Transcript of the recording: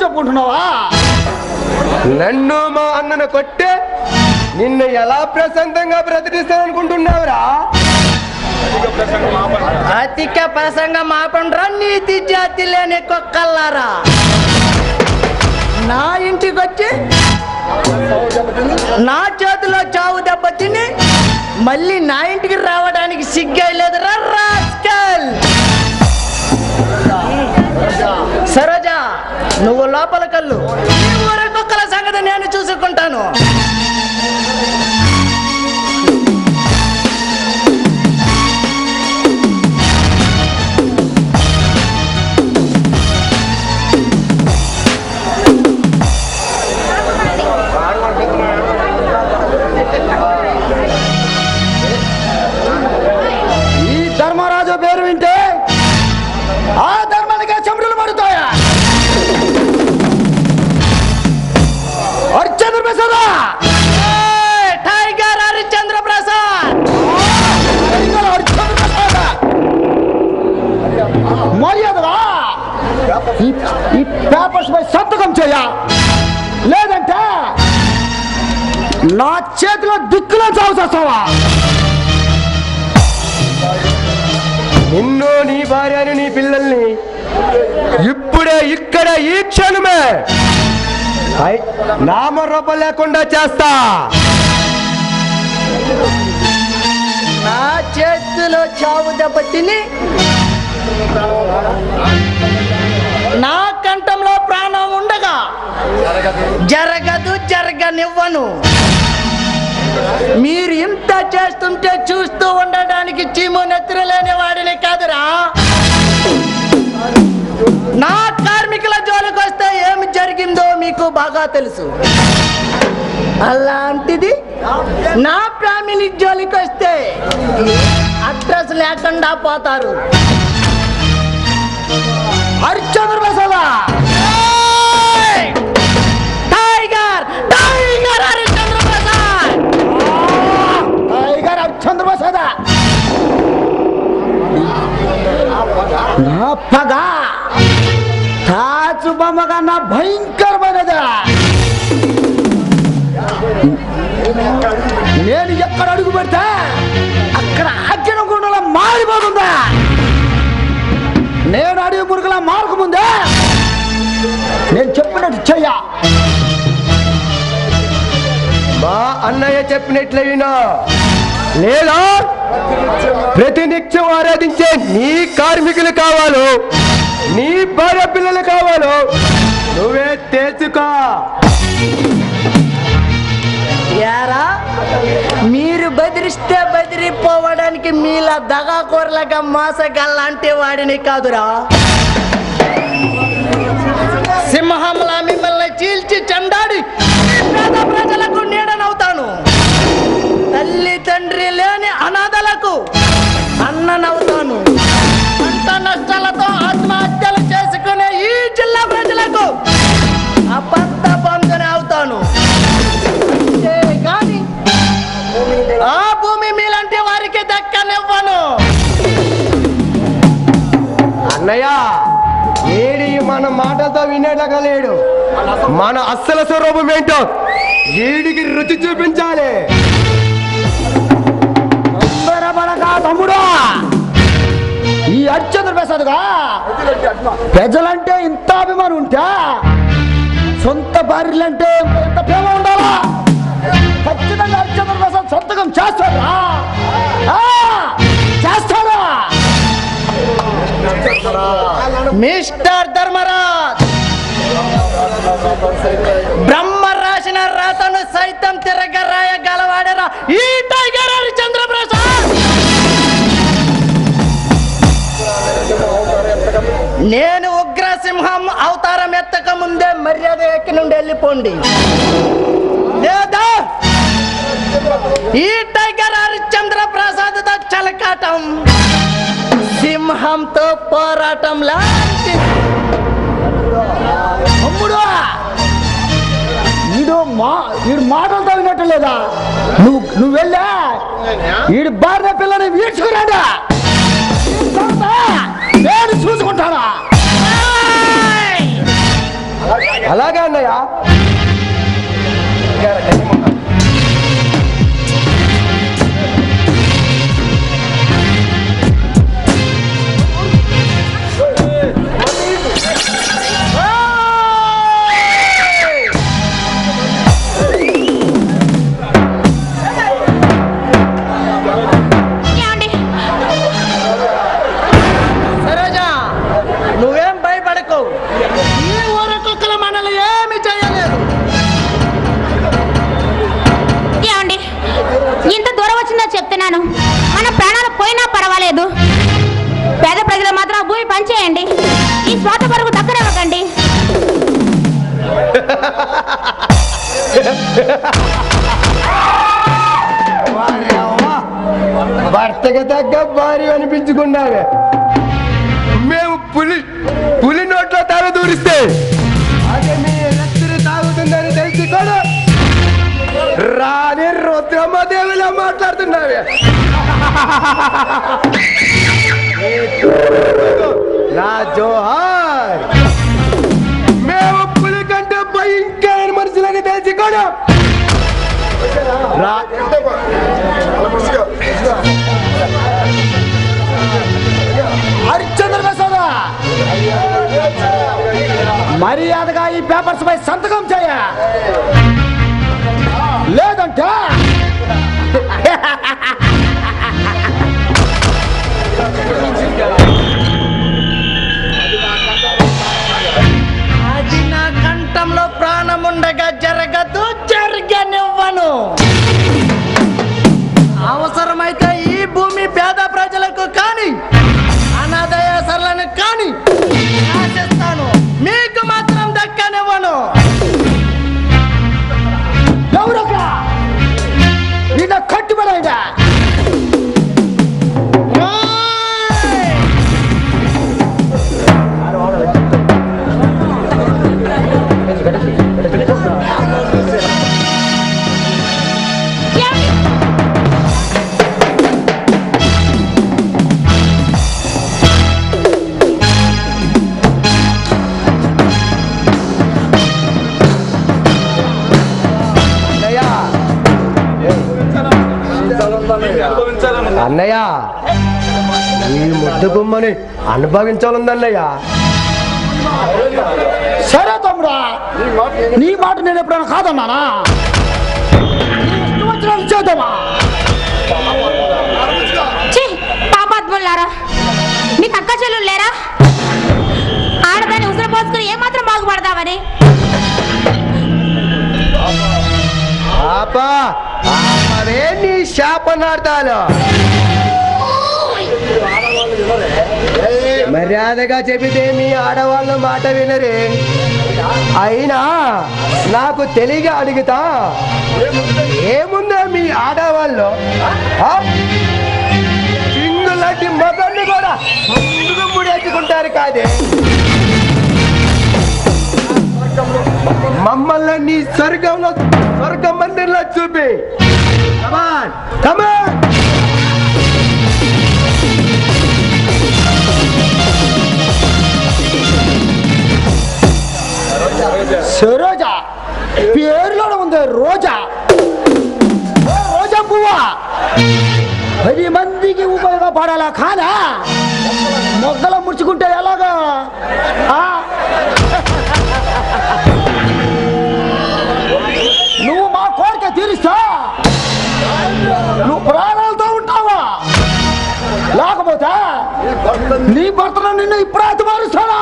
చెప్పుకుంటున్నావా? నన్ను మా అన్నను కొట్టే నిన్ను ఎలా ప్రశాంతంగా బ్రతికిస్తాననుకుంటున్నావురా? అధిక ప్రసంగం ఆపండ్రా నీతి జాతి లేని కుక్కల్లారా? నా ఇంటికి వచ్చి నా చేతిలో చావు దెబ్బ తిని మళ్ళీ నా ఇంటికి రావడానికి సిగ్గలేదురా రాస్కల్ సరోజా నువ్వు లోపల చేయ. లేదంటే నా చేతిలో దిక్కులో చావు చేస్తావా? నిన్ను నీ భార్యను నీ పిల్లల్ని ఇప్పుడే ఇక్కడ ఈ క్షణమే నామరూపం లేకుండా చేస్తా. నా చేతిలో చావు దెబ్బ జరగదు జరగనివ్వను. మీరు ఇంత చేస్తుంటే చూస్తూ ఉండడానికి చీము నెత్తిరలేని వాడిని కాదురా. నా కార్మికుల జోలికి వస్తే ఏమి జరిగిందో మీకు బాగా తెలుసు. అలాంటిది నా ఫ్యామిలీ జోలికి వస్తే అడ్రస్ లేకుండా పోతారు. హరిచంద్ర ప్రసాద నా పగ. తాచు బొమ్మగా నా భయంకరమైనది. నేను ఎక్కడ అడుగు పెడితే అక్కడ అగ్గిన గుండెలో మారిపోతుందా. నేను అడిగి పురుగులా మారకముందే నేను చెప్పినట్టు చెయ్య. మా అన్నయ్య చెప్పినట్లయినా లేదా ప్రతి నిత్యం ఆరాధించే నీ కార్మికులు కావాలో నీ భార్య పిల్లలు కావాలో నువ్వే తేల్చుకో యారా? మీరు బెదిరిస్తే బెదిరిపోవడానికి మీలా దగాకూరలుగా మోసగల్లాంటి వాడిని కాదురా. సింహంలా అన్నయ్యా ఏడి మన మాటతో వినేలాగా లేడు. మన అస్సల స్వరూపం ఏంటో వీడికి రుచి చూపించాలి. తమ్ముడా. ఈ హరిశ్చంద్ర ప్రసాద్గా ప్రజలంటే ఇంత అభిమానం ఉంటే సొంత భార్యలంటే ఎంత ప్రేమ ఉండాలా? ఖచ్చితంగా హరిశ్చంద్ర ప్రసాద్ సొంతకం చేస్తాడు. మిస్టర్ ధర్మరాజ్. బ్రహ్మ రాసిన రాతను సైతం తిరగ రాయగలవాడరా ఈ టైగర్ చంద్రప్రసాద్. నేను ఉగ్రసింహం అవతారం ఎత్తక ముందే మర్యాద ఎక్కి నుండి వెళ్ళిపోండి. లేదా? ఈ టైగర్ హరిశ్చంద్ర ప్రసాద్తో చలకాటం. సింహంతో పోరాటం లాంటి తమ్ముడు వీడు మా వీడు మాటలతో వినట్టు లేదా నువ్వు నువ్వు వెళ్ళా? ఈడు భార్య పిల్లని వీడ్చుకురాడా? నేను చూసుకుంటానా? అలాగే అన్నయ్య. భర్తకు తగ్గ భార్య అనిపించుకున్నావే. మేము పులి పులి నోట్లో తాగ దూరిస్తే అదే మీ రక్తిని తాగుతుందని తెలిసి కూడా రాని రుద్రమదేవిలా మాట్లాడుతున్నావే. నా జోహార్. మేము పులి కంటే భయంకరమైన మనుషులని తెలిసి కూడా రా మర్యాదగా ఈ పేపర్స్ పై సంతకం చేయ. అన్నయ్య ఈ ముద్దు గుమ్మని అనుభవించాలందన్నయ్య. సరే తమ్ముడా నీ మాట నేను ఎప్పుడైనా కాదన్నానా? చేద్దామా? ఛీ, పాపాత్ములారా మీకు అక్క చెల్లెలు లేరా? ఆడదాన్ని ఉసిరి పోసుకుని ఏమాత్రం బాగుపడతామని పాపా అరే నీ శాపనార్థాలు మర్యాదగా చెబితే మీ ఆడవాళ్ళ మాట వినరే. అయినా నాకు తెలియగా అడుగుతా. ఏముందో మీ ఆడవాళ్ళు? ఆ? చింగులాంటి కూడా ముందుకు ముడేసుకుంటారు కాదే. మమ్మల్ని నీ స్వర్గంలో స్వర్గ మందిర్లో చూపి. Come on come on Saroja. పేరులోనే ఉంది రోజా. రోజా పువ్వా. పది మందికి ఉపయోగపడాలా కాదా? మొగ్గలో ముడుచుకుంటే ఎలాగా? నీ భర్తను నిన్ను ఇప్పుడే మారుస్తానా